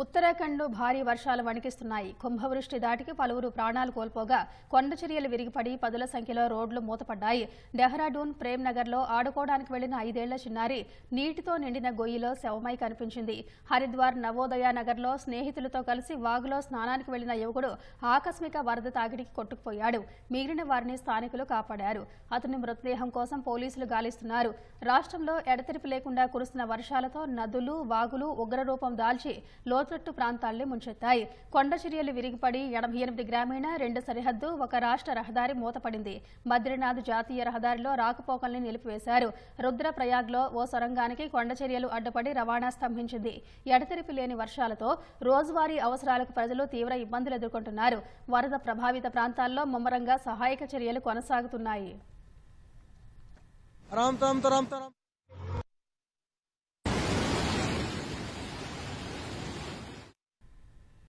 ఉత్తరాఖండ్లో భారీ వర్షాలు వణికిస్తున్నాయి. కుంభవృష్టి దాటికి పలువురు ప్రాణాలు కోల్పోగా కొండ చర్యలు విరిగిపడి పదుల సంఖ్యలో రోడ్లు మూతపడ్డాయి. డెహ్రాడూన్ ప్రేమ్ నగర్లో ఆడుకోవడానికి వెళ్ళిన ఐదేళ్ళ చిన్నారి నీటితో నిండిన గొయ్యిలో శవమై కనిపించింది. హరిద్వార్ నవోదయ నగర్లో స్నేహితులతో కలిసి వాగులో స్నానానికి వెళ్ళిన యువకుడు ఆకస్మిక వరద తాకిడికి కొట్టుకుపోయాడు. మిగిలిన వారిని స్థానికులు కాపాడారు. అతని మృతదేహం కోసం పోలీసులు గాలిస్తున్నారు. రాష్ట్రంలో ఎడతెరిపి లేకుండా కురుస్తున్న వర్షాలతో నదులు వాగులు ఉగ్రరూపం దాల్చి లో లోతట్టు ప్రాంతాల్ని ముంచెత్తాయి. కొండ చర్యలు విరిగిపడి ఎనభై ఎనిమిది గ్రామీణ రెండు సరిహద్దు ఒక రాష్ట్ర రహదారి మూతపడింది. బద్రీనాథ్ జాతీయ రహదారిలో రాకపోకల్ని నిలిపివేశారు. రుద్రప్రయాగ్లో ఓ సొరంగానికి కొండ చర్యలు అడ్డుపడి రవాణా స్తంభించింది. ఎడతెరిపి లేని వర్షాలతో రోజువారీ అవసరాలకు ప్రజలు తీవ్ర ఇబ్బందులు ఎదుర్కొంటున్నారు. వరద ప్రభావిత ప్రాంతాల్లో ముమ్మరంగా సహాయక చర్యలు కొనసాగుతున్నాయి.